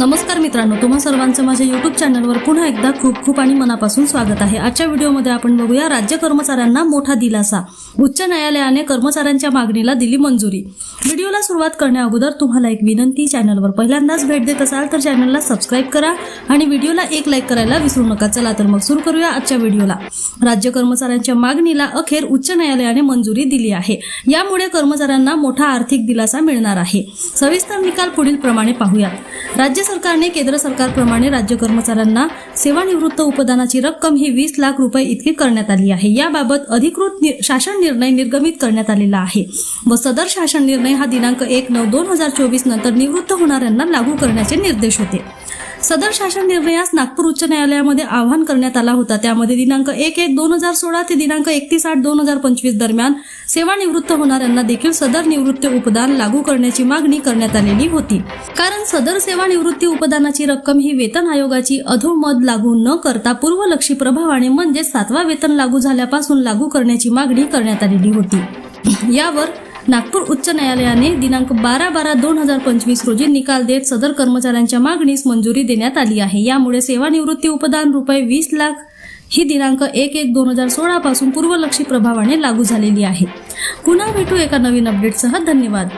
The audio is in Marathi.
नमस्कार मित्रांनो तुम्हा सर्वांचं माझ्या युट्यूब चॅनलवर पुन्हा एकदा खूप खूप आणि मनापासून स्वागत आहे. आजच्या व्हिडिओमध्ये आपण बघूया राज्य कर्मचाऱ्यांना मोठा दिलासा. उच्च न्यायालयाने कर्मचाऱ्यांच्या मागणीला दिली मंजुरी. व्हिडिओला सुरुवात करण्या अगोदर तुम्हाला एक विनंती चॅनलवर पहिल्यांदाच भेट देत असाल तर चॅनलला सबस्क्राईब करा आणि व्हिडिओला एक लाईक करायला विसरू नका. चला तर मग सुरू करूया आजच्या व्हिडिओला. राज्य कर्मचाऱ्यांच्या मागणीला अखेर उच्च न्यायालयाने मंजुरी दिली आहे. यामुळे कर्मचाऱ्यांना मोठा आर्थिक दिलासा मिळणार आहे. सविस्तर निकाल पुढील प्रमाणे पाहूयात. राज्य सरकारने केंद्र सरकारप्रमाणे राज्य कर्मचाऱ्यांना सेवानिवृत्त उपदानाची रक्कम ही वीस लाख रुपये इतकी करण्यात आली आहे. याबाबत अधिकृत नि- शासन निर्णय निर्गमित करण्यात आलेला आहे. व सदर शासन निर्णय हा दिनांक एक नऊ दोन हजार चोवीस नंतर निवृत्त होणाऱ्यांना लागू करण्याचे निर्देश होते. सदर शासन निर्णयास नागपूर उच्च न्यायालयामध्ये आवाहन करण्यात आला होता. त्यामध्ये दिनांक एक एक दोन हजार सोळा ते दिनांक एकतीस आठ दोन हजार पंचवीस दरम्यान सेवानिवृत्त होणाऱ्यांना देखील सदर निवृत्ती उपदान लागू करण्याची मागणी करण्यात आलेली होती. कारण सदर सेवानिवृत्ती उपदानाची रक्कम ही वेतन आयोगाची अधोमत लागू न करता पूर्वलक्षी प्रभावाने म्हणजे सातवा वेतन लागू झाल्यापासून लागू करण्याची मागणी करण्यात आलेली होती. यावर नागपूर उच्च न्यायालयाने दिनांक बारा बारा दोन हजार पंचवीस रोजी निकाल देत सदर कर्मचाऱ्यांच्या मागणीस मंजुरी देण्यात आली आहे. यामुळे सेवानिवृत्ती उपदान रुपये वीस लाख ही दिनांक एक एक दोन हजार सोळा पासून पूर्वलक्षी प्रभावाने लागू झालेली आहे. पुन्हा भेटू एका नवीन अपडेटसह धन्यवाद.